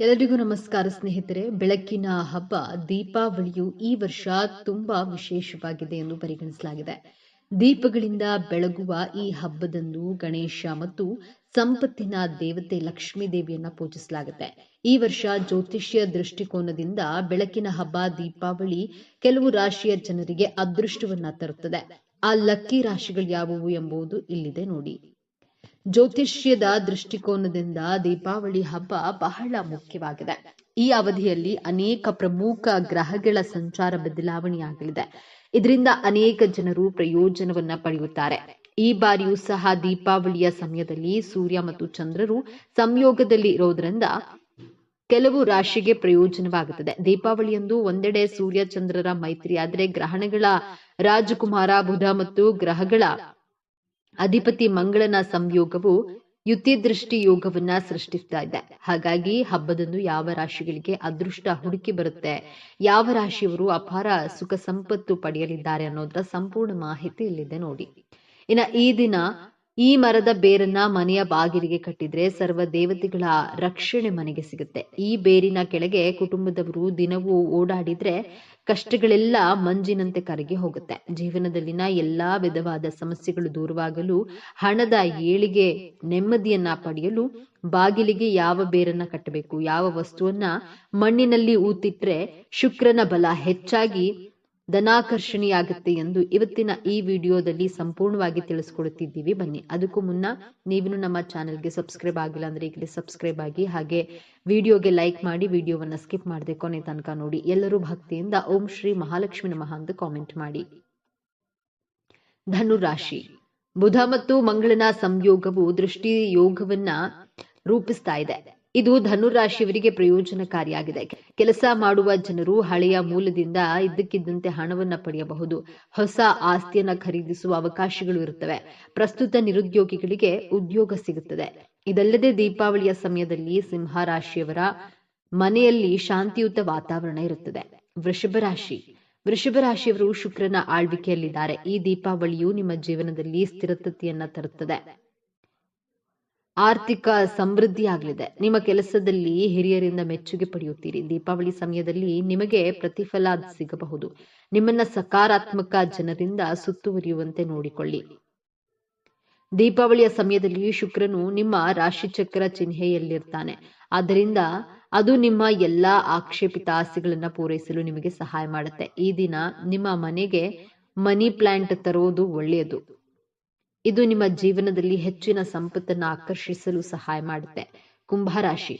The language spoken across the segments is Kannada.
ಎಲ್ಲರಿಗೂ ನಮಸ್ಕಾರ ಸ್ನೇಹಿತರೆ. ಬೆಳಕಿನ ಹಬ್ಬ, ದೀಪಾವಳಿಯು ಈ ವರ್ಷ ತುಂಬಾ ವಿಶೇಷವಾಗಿದೆ ಎಂದು ಪರಿಗಣಿಸಲಾಗಿದೆ. ದೀಪಗಳಿಂದ ಬೆಳಗುವ ಈ ಹಬ್ಬದಂದು ಗಣೇಶ ಮತ್ತು ಸಂಪತ್ತಿನ ದೇವತೆ ಲಕ್ಷ್ಮೀ ದೇವಿಯನ್ನ ಪೂಜಿಸಲಾಗುತ್ತೆ. ಈ ವರ್ಷ ಜ್ಯೋತಿಷ್ಯ ದೃಷ್ಟಿಕೋನದಿಂದ ಬೆಳಕಿನ ಹಬ್ಬ, ದೀಪಾವಳಿ ಕೆಲವು ರಾಶಿಯ ಜನರಿಗೆ ಅದೃಷ್ಟವನ್ನ ತರುತ್ತದೆ. ಆ ಲಕ್ಕಿ ರಾಶಿಗಳು ಯಾವುವು ಎಂಬುದು ಇಲ್ಲಿದೆ ನೋಡಿ. ಜ್ಯೋತಿಷ್ಯದ ದೃಷ್ಟಿಕೋನದಿಂದ ದೀಪಾವಳಿ ಹಬ್ಬ ಬಹಳ ಮುಖ್ಯವಾಗಿದೆ. ಈ ಅವಧಿಯಲ್ಲಿ ಅನೇಕ ಪ್ರಮುಖ ಗ್ರಹಗಳ ಸಂಚಾರ ಬದಲಾವಣೆಯಾಗಲಿದೆ. ಇದರಿಂದ ಅನೇಕ ಜನರು ಪ್ರಯೋಜನವನ್ನ ಪಡೆಯುತ್ತಾರೆ. ಈ ಬಾರಿಯೂ ಸಹ ದೀಪಾವಳಿಯ ಸಮಯದಲ್ಲಿ ಸೂರ್ಯ ಮತ್ತು ಚಂದ್ರರು ಸಂಯೋಗದಲ್ಲಿ ಇರೋದ್ರಿಂದ ಕೆಲವು ರಾಶಿಗೆ ಪ್ರಯೋಜನವಾಗುತ್ತದೆ. ದೀಪಾವಳಿಯಂದು ಒಂದೆಡೆ ಸೂರ್ಯ, ಚಂದ್ರರ ಮೈತ್ರಿ, ಆದರೆ ಗ್ರಹಣಗಳ ರಾಜಕುಮಾರ, ಬುಧ ಮತ್ತು ಗ್ರಹಗಳ ಅಧಿಪತಿ ಮಂಗಳನ ಸಂಯೋಗವು ಯುತಿದೃಷ್ಟಿ ಯೋಗವನ್ನ ಸೃಷ್ಟಿಸ್ತಾ ಇದೆ. ಹಾಗಾಗಿ ಹಬ್ಬದಂದು ಯಾವ ರಾಶಿಗಳಿಗೆ ಅದೃಷ್ಟ ಹುಡುಕಿ ಬರುತ್ತೆ, ಯಾವ ರಾಶಿಯವರು ಅಪಾರ ಸುಖ ಸಂಪತ್ತು ಪಡೆಯಲಿದ್ದಾರೆ ಅನ್ನೋದ್ರ ಸಂಪೂರ್ಣ ಮಾಹಿತಿ ಇಲ್ಲಿದೆ ನೋಡಿ. ಇನ್ನ ಈ ದಿನ ಈ ಮರದ ಬೇರನ್ನ ಮನೆಯ ಬಾಗಿಲಿಗೆ ಕಟ್ಟಿದ್ರೆ ಸರ್ವ ದೇವತೆಗಳ ರಕ್ಷಣೆ ಮನೆಗೆ ಸಿಗುತ್ತೆ. ಈ ಬೇರಿನ ಕೆಳಗೆ ಕುಟುಂಬದವರು ದಿನವೂ ಓಡಾಡಿದ್ರೆ ಕಷ್ಟಗಳೆಲ್ಲ ಮಂಜಿನಂತೆ ಕರಗಿ ಹೋಗುತ್ತೆ. ಜೀವನದಲ್ಲಿನ ಎಲ್ಲಾ ವಿಧವಾದ ಸಮಸ್ಯೆಗಳು ದೂರವಾಗಲು, ಹಣದ ಏಳಿಗೆ ನೆಮ್ಮದಿಯನ್ನ ಪಡೆಯಲು ಬಾಗಿಲಿಗೆ ಯಾವ ಬೇರನ್ನ ಕಟ್ಟಬೇಕು, ಯಾವ ವಸ್ತುವನ್ನ ಮಣ್ಣಿನಲ್ಲಿ ಊತಿಟ್ರೆ ಶುಕ್ರನ ಬಲ ಹೆಚ್ಚಾಗಿ ಧನಾಕರ್ಷಣೆಯಾಗುತ್ತೆ ಎಂದು ಇವತ್ತಿನ ಈ ವಿಡಿಯೋದಲ್ಲಿ ಸಂಪೂರ್ಣವಾಗಿ ತಿಳಿಸ್ಕೊಡುತ್ತಿದ್ದೀವಿ. ಬನ್ನಿ, ಅದಕ್ಕೂ ಮುನ್ನ ನೀವು ನಮ್ಮ ಚಾನೆಲ್ಗೆ ಸಬ್ಸ್ಕ್ರೈಬ್ ಆಗಿಲ್ಲ ಅಂದ್ರೆ ಈಗಲೇ ಸಬ್ಸ್ಕ್ರೈಬ್ ಆಗಿ, ಹಾಗೆ ವಿಡಿಯೋಗೆ ಲೈಕ್ ಮಾಡಿ, ವಿಡಿಯೋವನ್ನ ಸ್ಕಿಪ್ ಮಾಡದೆ ಕೊನೆ ತನಕ ನೋಡಿ. ಎಲ್ಲರೂ ಭಕ್ತಿಯಿಂದ ಓಂ ಶ್ರೀ ಮಹಾಲಕ್ಷ್ಮಿ ನಮಃ ಅಂತ ಕಾಮೆಂಟ್ ಮಾಡಿ. ಧನು ರಾಶಿ ಬುಧ ಮತ್ತು ಮಂಗಳನ ಸಂಯೋಗವು ದೃಷ್ಟಿ ಯೋಗವನ್ನ ರೂಪಿಸ್ತಾ ಇದೆ. ಇದು ಧನುರಾಶಿಯವರಿಗೆ ಪ್ರಯೋಜನಕಾರಿಯಾಗಿದೆ. ಕೆಲಸ ಮಾಡುವ ಜನರು ಹಳೆಯ ಮೂಲದಿಂದ ಇದ್ದಕ್ಕಿದ್ದಂತೆ ಹಣವನ್ನ ಪಡೆಯಬಹುದು. ಹೊಸ ಆಸ್ತಿಯನ್ನ ಖರೀದಿಸುವ ಅವಕಾಶಗಳು ಇರುತ್ತವೆ. ಪ್ರಸ್ತುತ ನಿರುದ್ಯೋಗಿಗಳಿಗೆ ಉದ್ಯೋಗ ಸಿಗುತ್ತದೆ. ಇದಲ್ಲದೆ ದೀಪಾವಳಿಯ ಸಮಯದಲ್ಲಿ ಸಿಂಹ ರಾಶಿಯವರ ಮನೆಯಲ್ಲಿ ಶಾಂತಿಯುತ ವಾತಾವರಣ ಇರುತ್ತದೆ. ವೃಷಭ ರಾಶಿ. ವೃಷಭ ರಾಶಿಯವರು ಶುಕ್ರನ ಆಳ್ವಿಕೆಯಲ್ಲಿದ್ದಾರೆ. ಈ ದೀಪಾವಳಿಯು ನಿಮ್ಮ ಜೀವನದಲ್ಲಿ ಸ್ಥಿರತೆಯನ್ನ ತರುತ್ತದೆ. ಆರ್ಥಿಕ ಸಮೃದ್ಧಿ ಆಗಲಿದೆ. ನಿಮ್ಮ ಕೆಲಸದಲ್ಲಿ ಹಿರಿಯರಿಂದ ಮೆಚ್ಚುಗೆ ಪಡೆಯುತ್ತೀರಿ. ದೀಪಾವಳಿ ಸಮಯದಲ್ಲಿ ನಿಮಗೆ ಪ್ರತಿಫಲ ಸಿಗಬಹುದು. ನಿಮ್ಮನ್ನ ಸಕಾರಾತ್ಮಕ ಜನರಿಂದ ಸುತ್ತುವರಿಯುವಂತೆ ನೋಡಿಕೊಳ್ಳಿ. ದೀಪಾವಳಿಯ ಸಮಯದಲ್ಲಿ ಶುಕ್ರನು ನಿಮ್ಮ ರಾಶಿಚಕ್ರ ಚಿಹ್ನೆಯಲ್ಲಿರ್ತಾನೆ. ಆದ್ದರಿಂದ ಅದು ನಿಮ್ಮ ಎಲ್ಲಾ ಆಕ್ಷೇಪಿತ ಆಸೆಗಳನ್ನ ಪೂರೈಸಲು ನಿಮಗೆ ಸಹಾಯ ಮಾಡುತ್ತೆ. ಈ ದಿನ ನಿಮ್ಮ ಮನೆಗೆ ಮನಿ ಪ್ಲಾಂಟ್ ತರೋದು ಒಳ್ಳೆಯದು. ಇದು ನಿಮ್ಮ ಜೀವನದಲ್ಲಿ ಹೆಚ್ಚಿನ ಸಂಪತ್ತನ್ನು ಆಕರ್ಷಿಸಲು ಸಹಾಯ ಮಾಡುತ್ತೆ. ಕುಂಭರಾಶಿ.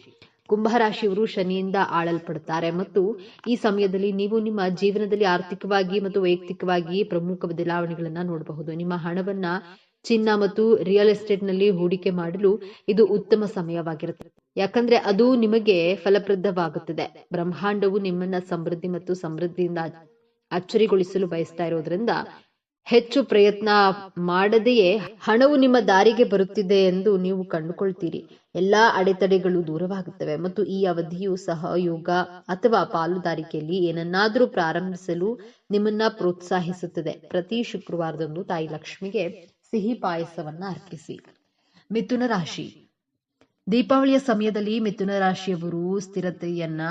ಕುಂಭರಾಶಿಯವರು ಶನಿಯಿಂದ ಆಳಲ್ಪಡುತ್ತಾರೆ ಮತ್ತು ಈ ಸಮಯದಲ್ಲಿ ನೀವು ನಿಮ್ಮ ಜೀವನದಲ್ಲಿ ಆರ್ಥಿಕವಾಗಿ ಮತ್ತು ವೈಯಕ್ತಿಕವಾಗಿ ಪ್ರಮುಖ ಬದಲಾವಣೆಗಳನ್ನ ನೋಡಬಹುದು. ನಿಮ್ಮ ಹಣವನ್ನ ಚಿನ್ನ ಮತ್ತು ರಿಯಲ್ ಎಸ್ಟೇಟ್ನಲ್ಲಿ ಹೂಡಿಕೆ ಮಾಡಲು ಇದು ಉತ್ತಮ ಸಮಯವಾಗಿರುತ್ತದೆ. ಯಾಕಂದ್ರೆ ಅದು ನಿಮಗೆ ಫಲಪ್ರದವಾಗುತ್ತದೆ. ಬ್ರಹ್ಮಾಂಡವು ನಿಮ್ಮನ್ನ ಸಮೃದ್ಧಿ ಮತ್ತು ಸಮೃದ್ಧಿಯಿಂದ ಅಚ್ಚರಿಗೊಳಿಸಲು ಬಯಸ್ತಾ ಇರೋದ್ರಿಂದ ಹೆಚ್ಚು ಪ್ರಯತ್ನ ಮಾಡದೆಯೇ ಹಣವು ನಿಮ್ಮ ದಾರಿಗೆ ಬರುತ್ತಿದೆ ಎಂದು ನೀವು ಕಂಡುಕೊಳ್ತೀರಿ. ಎಲ್ಲಾ ಅಡೆತಡೆಗಳು ದೂರವಾಗುತ್ತವೆ ಮತ್ತು ಈ ಅವಧಿಯು ಸಹಯೋಗ ಅಥವಾ ಪಾಲುದಾರಿಕೆಯಲ್ಲಿ ಏನನ್ನಾದರೂ ಪ್ರಾರಂಭಿಸಲು ನಿಮ್ಮನ್ನ ಪ್ರೋತ್ಸಾಹಿಸುತ್ತದೆ. ಪ್ರತಿ ಶುಕ್ರವಾರದಂದು ತಾಯಿ ಲಕ್ಷ್ಮಿಗೆ ಸಿಹಿ ಪಾಯಸವನ್ನ ಅರ್ಪಿಸಿ. ಮಿಥುನ ರಾಶಿ. ದೀಪಾವಳಿಯ ಸಮಯದಲ್ಲಿ ಮಿಥುನ ರಾಶಿಯವರು ಸ್ಥಿರತೆಯನ್ನ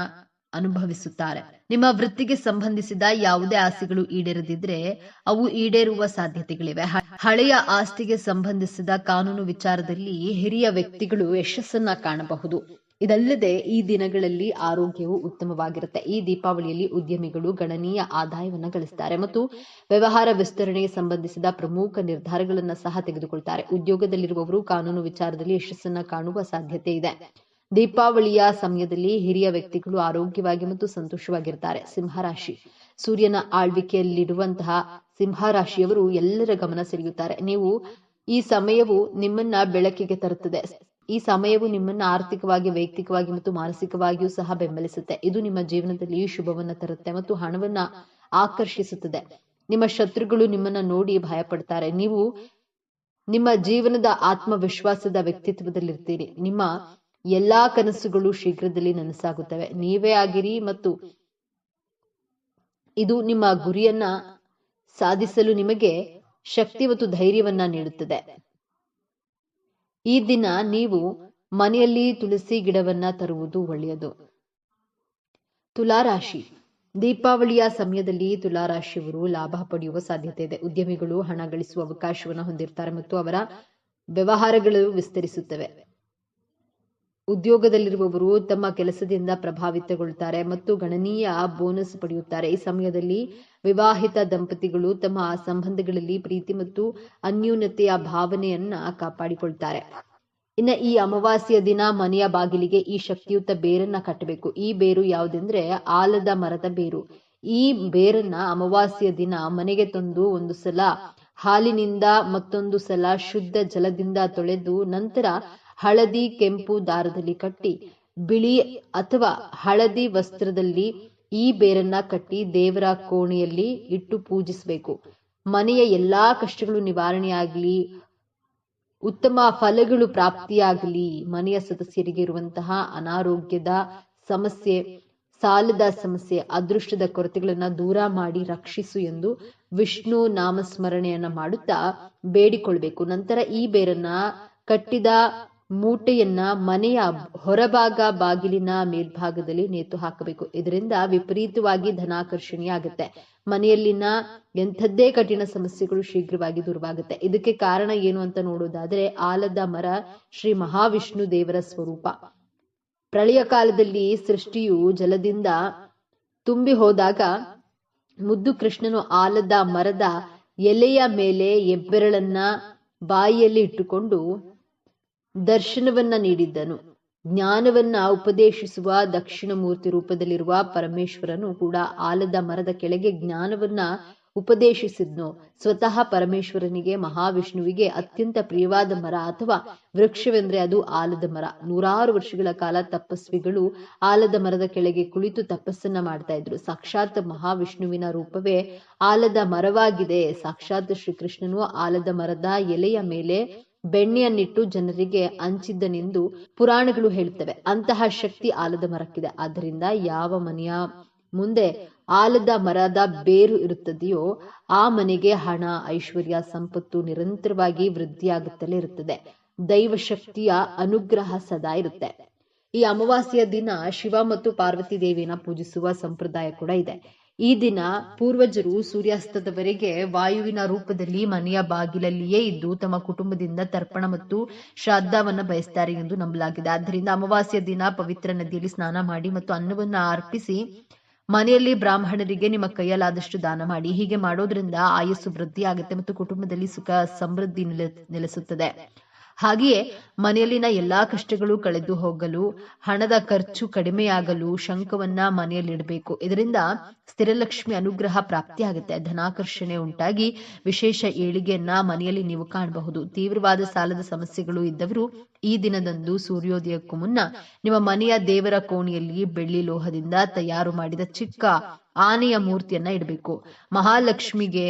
ಅನುಭವಿಸುತ್ತಾರೆ. ನಿಮ್ಮ ವೃತ್ತಿಗೆ ಸಂಬಂಧಿಸಿದ ಯಾವುದೇ ಆಸೆಗಳು ಈಡೇರದಿದ್ರೆ ಅವು ಈಡೇರುವ ಸಾಧ್ಯತೆಗಳಿವೆ. ಹಳೆಯ ಆಸ್ತಿಗೆ ಸಂಬಂಧಿಸಿದ ಕಾನೂನು ವಿಚಾರದಲ್ಲಿ ಹಿರಿಯ ವ್ಯಕ್ತಿಗಳು ಯಶಸ್ಸನ್ನ ಕಾಣಬಹುದು. ಇದಲ್ಲದೆ ಈ ದಿನಗಳಲ್ಲಿ ಆರೋಗ್ಯವು ಉತ್ತಮವಾಗಿರುತ್ತೆ. ಈ ದೀಪಾವಳಿಯಲ್ಲಿ ಉದ್ಯಮಿಗಳು ಗಣನೀಯ ಆದಾಯವನ್ನ ಗಳಿಸ್ತಾರೆ ಮತ್ತು ವ್ಯವಹಾರ ವಿಸ್ತರಣೆಗೆ ಸಂಬಂಧಿಸಿದ ಪ್ರಮುಖ ನಿರ್ಧಾರಗಳನ್ನ ಸಹ ತೆಗೆದುಕೊಳ್ತಾರೆ. ಉದ್ಯೋಗದಲ್ಲಿರುವವರು ಕಾನೂನು ವಿಚಾರದಲ್ಲಿ ಯಶಸ್ಸನ್ನ ಕಾಣುವ ಸಾಧ್ಯತೆ ಇದೆ. ದೀಪಾವಳಿಯ ಸಮಯದಲ್ಲಿ ಹಿರಿಯ ವ್ಯಕ್ತಿಗಳು ಆರೋಗ್ಯವಾಗಿ ಮತ್ತು ಸಂತೋಷವಾಗಿರ್ತಾರೆ. ಸಿಂಹರಾಶಿ. ಸೂರ್ಯನ ಆಳ್ವಿಕೆಯಲ್ಲಿರುವಂತಹ ಸಿಂಹರಾಶಿಯವರು ಎಲ್ಲರ ಗಮನ ಸೆಳೆಯುತ್ತಾರೆ. ನೀವು ಈ ಸಮಯವು ನಿಮ್ಮನ್ನ ಬೆಳಕಿಗೆ ತರುತ್ತದೆ. ಈ ಸಮಯವು ನಿಮ್ಮನ್ನ ಆರ್ಥಿಕವಾಗಿ, ವೈಯಕ್ತಿಕವಾಗಿ ಮತ್ತು ಮಾನಸಿಕವಾಗಿಯೂ ಸಹ ಬೆಂಬಲಿಸುತ್ತೆ. ಇದು ನಿಮ್ಮ ಜೀವನದಲ್ಲಿ ಶುಭವನ್ನ ತರುತ್ತೆ ಮತ್ತು ಹಣವನ್ನ ಆಕರ್ಷಿಸುತ್ತದೆ. ನಿಮ್ಮ ಶತ್ರುಗಳು ನಿಮ್ಮನ್ನ ನೋಡಿ ಭಯಪಡ್ತಾರೆ. ನೀವು ನಿಮ್ಮ ಜೀವನದ ಆತ್ಮವಿಶ್ವಾಸದ ವ್ಯಕ್ತಿತ್ವದಲ್ಲಿರ್ತೀರಿ. ನಿಮ್ಮ ಎಲ್ಲಾ ಕನಸುಗಳು ಶೀಘ್ರದಲ್ಲಿ ನನಸಾಗುತ್ತವೆ. ನೀವೇ ಆಗಿರಿ ಮತ್ತು ಇದು ನಿಮ್ಮ ಗುರಿಯನ್ನ ಸಾಧಿಸಲು ನಿಮಗೆ ಶಕ್ತಿ ಮತ್ತು ಧೈರ್ಯವನ್ನ ನೀಡುತ್ತದೆ. ಈ ದಿನ ನೀವು ಮನೆಯಲ್ಲಿ ತುಳಸಿ ಗಿಡವನ್ನ ತರುವುದು ಒಳ್ಳೆಯದು. ತುಲಾರಾಶಿ. ದೀಪಾವಳಿಯ ಸಮಯದಲ್ಲಿ ತುಲಾರಾಶಿಯವರು ಲಾಭ ಪಡೆಯುವ ಸಾಧ್ಯತೆ ಇದೆ. ಉದ್ಯಮಿಗಳು ಹಣ ಗಳಿಸುವ ಅವಕಾಶವನ್ನು ಹೊಂದಿರ್ತಾರೆ ಮತ್ತು ಅವರ ವ್ಯವಹಾರಗಳು ವಿಸ್ತರಿಸುತ್ತವೆ. ಉದ್ಯೋಗದಲ್ಲಿರುವವರು ತಮ್ಮ ಕೆಲಸದಿಂದ ಪ್ರಭಾವಿತಗೊಳ್ತಾರೆ ಮತ್ತು ಗಣನೀಯ ಬೋನಸ್ ಪಡೆಯುತ್ತಾರೆ. ಈ ಸಮಯದಲ್ಲಿ ವಿವಾಹಿತ ದಂಪತಿಗಳು ತಮ್ಮ ಸಂಬಂಧಗಳಲ್ಲಿ ಪ್ರೀತಿ ಮತ್ತು ಅನ್ಯೂನತೆಯ ಭಾವನೆಯನ್ನ ಕಾಪಾಡಿಕೊಳ್ತಾರೆ. ಇನ್ನ ಈ ಅಮಾವಾಸ್ಯ ದಿನ ಮನೆಯ ಬಾಗಿಲಿಗೆ ಈ ಶಕ್ತಿಯುತ ಬೇರನ್ನ ಕಟ್ಟಬೇಕು. ಈ ಬೇರು ಯಾವುದೆಂದ್ರೆ ಆಲದ ಮರದ ಬೇರು. ಈ ಬೇರನ್ನ ಅಮಾವಾಸ್ಯ ದಿನ ಮನೆಗೆ ತಂದು ಒಂದು ಸಲ ಹಾಲಿನಿಂದ ಮತ್ತೊಂದು ಸಲ ಶುದ್ಧ ಜಲದಿಂದ ತೊಳೆದು ನಂತರ ಹಳದಿ ಕೆಂಪು ದಾರದಲ್ಲಿ ಕಟ್ಟಿ, ಬಿಳಿ ಅಥವಾ ಹಳದಿ ವಸ್ತ್ರದಲ್ಲಿ ಈ ಬೇರನ್ನ ಕಟ್ಟಿ ದೇವರ ಕೋಣೆಯಲ್ಲಿ ಇಟ್ಟು ಪೂಜಿಸಬೇಕು. ಮನೆಯ ಎಲ್ಲಾ ಕಷ್ಟಗಳು ನಿವಾರಣೆಯಾಗಲಿ ಉತ್ತಮ ಫಲಗಳು ಪ್ರಾಪ್ತಿಯಾಗಲಿ ಮನೆಯ ಸದಸ್ಯರಿಗೆ ಇರುವಂತಹ ಅನಾರೋಗ್ಯದ ಸಮಸ್ಯೆ, ಸಾಲದ ಸಮಸ್ಯೆ, ಅದೃಷ್ಟದ ಕೊರತೆಗಳನ್ನ ದೂರ ಮಾಡಿ ರಕ್ಷಿಸು ಎಂದು ವಿಷ್ಣು ನಾಮಸ್ಮರಣೆಯನ್ನ ಮಾಡುತ್ತಾ ಬೇಡಿಕೊಳ್ಬೇಕು. ನಂತರ ಈ ಬೇರನ್ನ ಕಟ್ಟಿದ ಮೂಟೆಯನ್ನ ಮನೆಯ ಹೊರಭಾಗ ಬಾಗಿಲಿನ ಮೇಲ್ಭಾಗದಲ್ಲಿ ನೇತು ಹಾಕಬೇಕು. ಇದರಿಂದ ವಿಪರೀತವಾಗಿ ಧನಾಕರ್ಷಣೆಯಾಗುತ್ತೆ ಮನೆಯಲ್ಲಿನ ಎಂಥದ್ದೇ ಕಠಿಣ ಸಮಸ್ಯೆಗಳು ಶೀಘ್ರವಾಗಿ ದೂರವಾಗುತ್ತೆ. ಇದಕ್ಕೆ ಕಾರಣ ಏನು ಅಂತ ನೋಡೋದಾದ್ರೆ ಆಲದ ಮರ ಶ್ರೀ ಮಹಾವಿಷ್ಣು ದೇವರ ಸ್ವರೂಪ. ಪ್ರಳಯ ಕಾಲದಲ್ಲಿ ಸೃಷ್ಟಿಯು ಜಲದಿಂದ ತುಂಬಿ ಹೋದಾಗ ಮುದ್ದು ಕೃಷ್ಣನು ಆಲದ ಮರದ ಎಲೆಯ ಮೇಲೆ ಎಬ್ಬೆರಳನ್ನ ಬಾಯಿಯಲ್ಲಿ ಇಟ್ಟುಕೊಂಡು ದರ್ಶನವನ್ನ ನೀಡಿದ್ದನು. ಜ್ಞಾನವನ್ನ ಉಪದೇಶಿಸುವ ದಕ್ಷಿಣ ಮೂರ್ತಿ ರೂಪದಲ್ಲಿರುವ ಪರಮೇಶ್ವರನು ಕೂಡ ಆಲದ ಮರದ ಕೆಳಗೆ ಜ್ಞಾನವನ್ನ ಉಪದೇಶಿಸಿದ್ನು. ಸ್ವತಃ ಪರಮೇಶ್ವರನಿಗೆ, ಮಹಾವಿಷ್ಣುವಿಗೆ ಅತ್ಯಂತ ಪ್ರಿಯವಾದ ಮರ ಅಥವಾ ವೃಕ್ಷವೆಂದ್ರೆ ಅದು ಆಲದ ಮರ. ನೂರಾರು ವರ್ಷಗಳ ಕಾಲ ತಪಸ್ವಿಗಳು ಆಲದ ಮರದ ಕೆಳಗೆ ಕುಳಿತು ತಪಸ್ಸನ್ನ ಮಾಡ್ತಾ ಇದ್ರು. ಸಾಕ್ಷಾತ್ ಮಹಾವಿಷ್ಣುವಿನ ರೂಪವೇ ಆಲದ ಮರವಾಗಿದೆ. ಸಾಕ್ಷಾತ್ ಶ್ರೀಕೃಷ್ಣನು ಆಲದ ಮರದ ಎಲೆಯ ಮೇಲೆ ಬೆಣ್ಣೆಯನ್ನಿಟ್ಟು ಜನರಿಗೆ ಹಂಚಿದ್ದನೆಂದು ಪುರಾಣಗಳು ಹೇಳುತ್ತವೆ. ಅಂತಹ ಶಕ್ತಿ ಆಲದ ಮರಕ್ಕಿದೆ. ಆದ್ದರಿಂದ ಯಾವ ಮನೆಯ ಮುಂದೆ ಆಲದ ಮರದ ಬೇರು ಇರುತ್ತದೆಯೋ ಆ ಮನೆಗೆ ಹಣ, ಐಶ್ವರ್ಯ, ಸಂಪತ್ತು ನಿರಂತರವಾಗಿ ವೃದ್ಧಿಯಾಗುತ್ತಲೇ ಇರುತ್ತದೆ. ದೈವ ಶಕ್ತಿಯ ಅನುಗ್ರಹ ಸದಾ ಇರುತ್ತೆ. ಈ ಅಮಾವಾಸ್ಯ ದಿನ ಶಿವ ಮತ್ತು ಪಾರ್ವತಿ ದೇವಿಯನ್ನ ಪೂಜಿಸುವ ಸಂಪ್ರದಾಯ ಕೂಡ ಇದೆ. ಈ ದಿನ ಪೂರ್ವಜರು ಸೂರ್ಯಾಸ್ತದವರೆಗೆ ವಾಯುವಿನ ರೂಪದಲ್ಲಿ ಮನೆಯ ಬಾಗಿಲಲ್ಲಿಯೇ ಇದ್ದು ತಮ್ಮ ಕುಟುಂಬದಿಂದ ತರ್ಪಣ ಮತ್ತು ಶ್ರಾದ್ದವನ್ನ ಬಯಸ್ತಾರೆ ಎಂದು ನಂಬಲಾಗಿದೆ. ಆದ್ದರಿಂದ ಅಮಾವಾಸ್ಯ ದಿನ ಪವಿತ್ರ ನದಿಯಲ್ಲಿ ಸ್ನಾನ ಮಾಡಿ ಮತ್ತು ಅನ್ನವನ್ನ ಅರ್ಪಿಸಿ ಮನೆಯಲ್ಲಿ ಬ್ರಾಹ್ಮಣರಿಗೆ ನಿಮ್ಮ ಕೈಯಲ್ಲಾದಷ್ಟು ದಾನ ಮಾಡಿ. ಹೀಗೆ ಮಾಡೋದ್ರಿಂದ ಆಯಸ್ಸು ವೃದ್ಧಿ ಆಗುತ್ತೆ ಮತ್ತು ಕುಟುಂಬದಲ್ಲಿ ಸುಖ ಸಮೃದ್ಧಿ ನೆಲೆ, ನೆಲೆಸುತ್ತದೆ. ಹಾಗೆಯೇ ಮನೆಯಲ್ಲಿನ ಎಲ್ಲಾ ಕಷ್ಟಗಳು ಕಳೆದು ಹೋಗಲು, ಹಣದ ಖರ್ಚು ಕಡಿಮೆಯಾಗಲು ಶಂಕವನ್ನ ಮನೆಯಲ್ಲಿಡಬೇಕು. ಇದರಿಂದ ಸ್ಥಿರಲಕ್ಷ್ಮಿ ಅನುಗ್ರಹ ಪ್ರಾಪ್ತಿಯಾಗುತ್ತೆ. ಧನಾಕರ್ಷಣೆ ಉಂಟಾಗಿ ವಿಶೇಷ ಏಳಿಗೆಯನ್ನ ಮನೆಯಲ್ಲಿ ನೀವು ಕಾಣಬಹುದು. ತೀವ್ರವಾದ ಸಾಲದ ಸಮಸ್ಯೆಗಳು ಇದ್ದವರು ಈ ದಿನದಂದು ಸೂರ್ಯೋದಯಕ್ಕೂ ಮುನ್ನ ನಿಮ್ಮ ಮನೆಯ ದೇವರ ಕೋಣೆಯಲ್ಲಿ ಬೆಳ್ಳಿ ಲೋಹದಿಂದ ತಯಾರು ಮಾಡಿದ ಚಿಕ್ಕ ಆನೆಯ ಮೂರ್ತಿಯನ್ನ ಇಡಬೇಕು. ಮಹಾಲಕ್ಷ್ಮಿಗೆ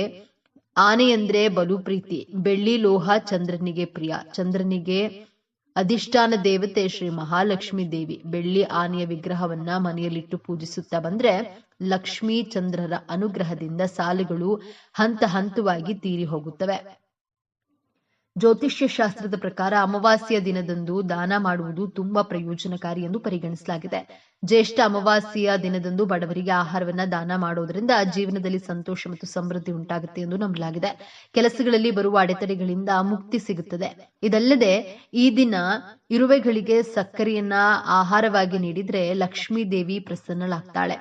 ಆನೆ ಅಂದ್ರೆ ಬಲು ಪ್ರೀತಿ, ಬೆಳ್ಳಿ ಲೋಹ ಚಂದ್ರನಿಗೆ ಪ್ರಿಯ, ಚಂದ್ರನಿಗೆ ಅಧಿಷ್ಠಾನ ದೇವತೆ ಶ್ರೀ ಮಹಾಲಕ್ಷ್ಮಿ ದೇವಿ. ಬೆಳ್ಳಿ ಆನೆಯ ವಿಗ್ರಹವನ್ನ ಮನೆಯಲ್ಲಿಟ್ಟು ಪೂಜಿಸುತ್ತಾ ಬಂದ್ರೆ ಲಕ್ಷ್ಮೀ ಚಂದ್ರರ ಅನುಗ್ರಹದಿಂದ ಸಾಲುಗಳು ಹಂತ ಹಂತವಾಗಿ ತೀರಿ ಹೋಗುತ್ತವೆ. ಜ್ಯೋತಿಷ್ಯ ಶಾಸ್ತ್ರದ ಪ್ರಕಾರ ಅಮಾವಾಸ್ಯ ದಿನದಂದು ದಾನ ಮಾಡುವುದು ತುಂಬಾ ಪ್ರಯೋಜನಕಾರಿ ಎಂದು ಪರಿಗಣಿಸಲಾಗಿದೆ. ಜ್ಯೇಷ್ಠ ಅಮಾವಾಸ್ಯೆಯ ದಿನದಂದು ಬಡವರಿಗೆ ಆಹಾರವನ್ನ ದಾನ ಮಾಡೋದ್ರಿಂದ ಜೀವನದಲ್ಲಿ ಸಂತೋಷ ಮತ್ತು ಸಮೃದ್ಧಿ ಉಂಟಾಗುತ್ತೆ ಎಂದು ನಂಬಲಾಗಿದೆ. ಕೆಲಸಗಳಲ್ಲಿ ಬರುವ ಅಡೆತಡೆಗಳಿಂದ ಮುಕ್ತಿ ಸಿಗುತ್ತದೆ. ಇದಲ್ಲದೆ ಈ ದಿನ ಇರುವೆಗಳಿಗೆ ಸಕ್ಕರೆಯನ್ನ ಆಹಾರವಾಗಿ ನೀಡಿದ್ರೆ ಲಕ್ಷ್ಮೀ ದೇವಿ ಪ್ರಸನ್ನಳಾಗ್ತಾಳೆ.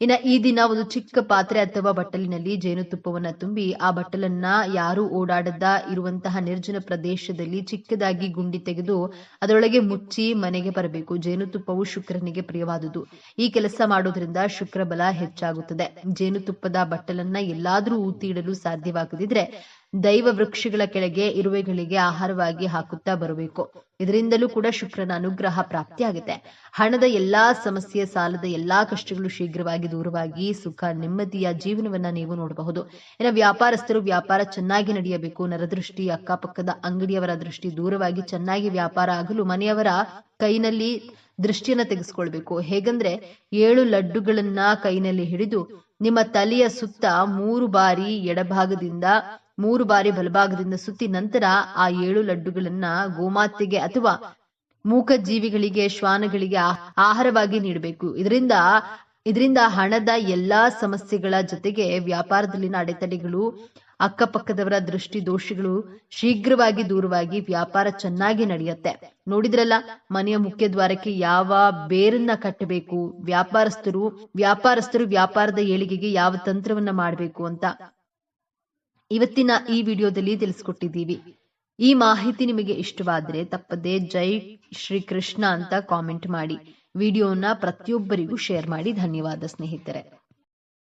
ಇನ್ನ ಈ ದಿನ ಒಂದು ಚಿಕ್ಕ ಪಾತ್ರೆ ಅಥವಾ ಬಟ್ಟಲಿನಲ್ಲಿ ಜೇನುತುಪ್ಪವನ್ನ ತುಂಬಿ ಆ ಬಟ್ಟಲನ್ನ ಯಾರು ಓಡಾಡದ ಇರುವಂತಹ ನಿರ್ಜನ ಪ್ರದೇಶದಲ್ಲಿ ಚಿಕ್ಕದಾಗಿ ಗುಂಡಿ ತೆಗೆದು ಅದರೊಳಗೆ ಮುಚ್ಚಿ ಮನೆಗೆ ಬರಬೇಕು. ಜೇನುತುಪ್ಪವು ಶುಕ್ರನಿಗೆ ಪ್ರಿಯವಾದುದು. ಈ ಕೆಲಸ ಮಾಡೋದ್ರಿಂದ ಶುಕ್ರ ಬಲ ಹೆಚ್ಚಾಗುತ್ತದೆ. ಜೇನುತುಪ್ಪದ ಬಟ್ಟಲನ್ನ ಎಲ್ಲಾದ್ರೂ ಊತಿ ಇಡಲು ಸಾಧ್ಯವಾಗದಿದ್ರೆ ದೈವ ವೃಕ್ಷಗಳ ಕೆಳಗೆ ಇರುವೆಗಳಿಗೆ ಆಹಾರವಾಗಿ ಹಾಕುತ್ತಾ ಬರಬೇಕು. ಇದರಿಂದಲೂ ಕೂಡ ಶುಕ್ರನ ಅನುಗ್ರಹ ಪ್ರಾಪ್ತಿಯಾಗುತ್ತೆ. ಹಣದ ಎಲ್ಲಾ ಸಮಸ್ಯೆ, ಸಾಲದ ಎಲ್ಲಾ ಕಷ್ಟಗಳು ಶೀಘ್ರವಾಗಿ ದೂರವಾಗಿ ಸುಖ, ನೆಮ್ಮದಿಯ ಜೀವನವನ್ನ ನೀವು ನೋಡಬಹುದು. ಇನ್ನು ವ್ಯಾಪಾರಸ್ಥರು ವ್ಯಾಪಾರ ಚೆನ್ನಾಗಿ ನಡೆಯಬೇಕು. ನರದೃಷ್ಟಿ, ಅಕ್ಕಪಕ್ಕದ ಅಂಗಡಿಯವರ ದೃಷ್ಟಿ ದೂರವಾಗಿ ಚೆನ್ನಾಗಿ ವ್ಯಾಪಾರ ಆಗಲು ಮನೆಯವರ ಕೈನಲ್ಲಿ ದೃಷ್ಟಿಯನ್ನ ತೆಗೆಸ್ಕೊಳ್ಬೇಕು. ಹೇಗಂದ್ರೆ ಏಳು ಲಡ್ಡುಗಳನ್ನ ಕೈನಲ್ಲಿ ಹಿಡಿದು ನಿಮ್ಮ ತಲೆಯ ಸುತ್ತ ಮೂರು ಬಾರಿ ಎಡಭಾಗದಿಂದ ಮೂರು ಬಾರಿ ಬಲಭಾಗದಿಂದ ಸುತ್ತಿ ನಂತರ ಆ ಏಳು ಲಡ್ಡುಗಳನ್ನ ಗೋಮಾತೆಗೆ ಅಥವಾ ಮೂಕ ಜೀವಿಗಳಿಗೆ ಶ್ವಾನಗಳಿಗೆ ಆಹಾರವಾಗಿ ನೀಡಬೇಕು. ಇದರಿಂದ ಇದರಿಂದ ಹಣದ ಎಲ್ಲಾ ಸಮಸ್ಯೆಗಳ ಜೊತೆಗೆ ವ್ಯಾಪಾರದಲ್ಲಿನ ಅಡೆತಡೆಗಳು, ಅಕ್ಕಪಕ್ಕದವರ ದೃಷ್ಟಿ ದೋಷಗಳು ಶೀಘ್ರವಾಗಿ ದೂರವಾಗಿ ವ್ಯಾಪಾರ ಚೆನ್ನಾಗಿ ನಡೆಯುತ್ತೆ. ನೋಡಿದ್ರಲ್ಲ, ಮನೆಯ ಮುಖ್ಯ ದ್ವಾರಕ್ಕೆ ಯಾವ ಬೇರನ್ನ ಕಟ್ಟಬೇಕು? ವ್ಯಾಪಾರಸ್ಥರು ವ್ಯಾಪಾರಸ್ಥರು ವ್ಯಾಪಾರದ ಏಳಿಗೆಗೆ ಯಾವ ತಂತ್ರವನ್ನ ಮಾಡಬೇಕು ಅಂತ. ಇವತ್ತಿನ ಈ ವಿಡಿಯೋದಲ್ಲಿ ತಿಳಿಸ್ಕೊಟ್ಟಿದ್ದೀವಿ. ಈ ಮಾಹಿತಿ ನಿಮಗೆ ಇಷ್ಟವಾದ್ರೆ ತಪ್ಪದೆ ಜೈ ಶ್ರೀ ಕೃಷ್ಣ ಅಂತ ಕಾಮೆಂಟ್ ಮಾಡಿ. ವಿಡಿಯೋನ ಪ್ರತಿಯೊಬ್ಬರಿಗೂ ಶೇರ್ ಮಾಡಿ. ಧನ್ಯವಾದ ಸ್ನೇಹಿತರೆ.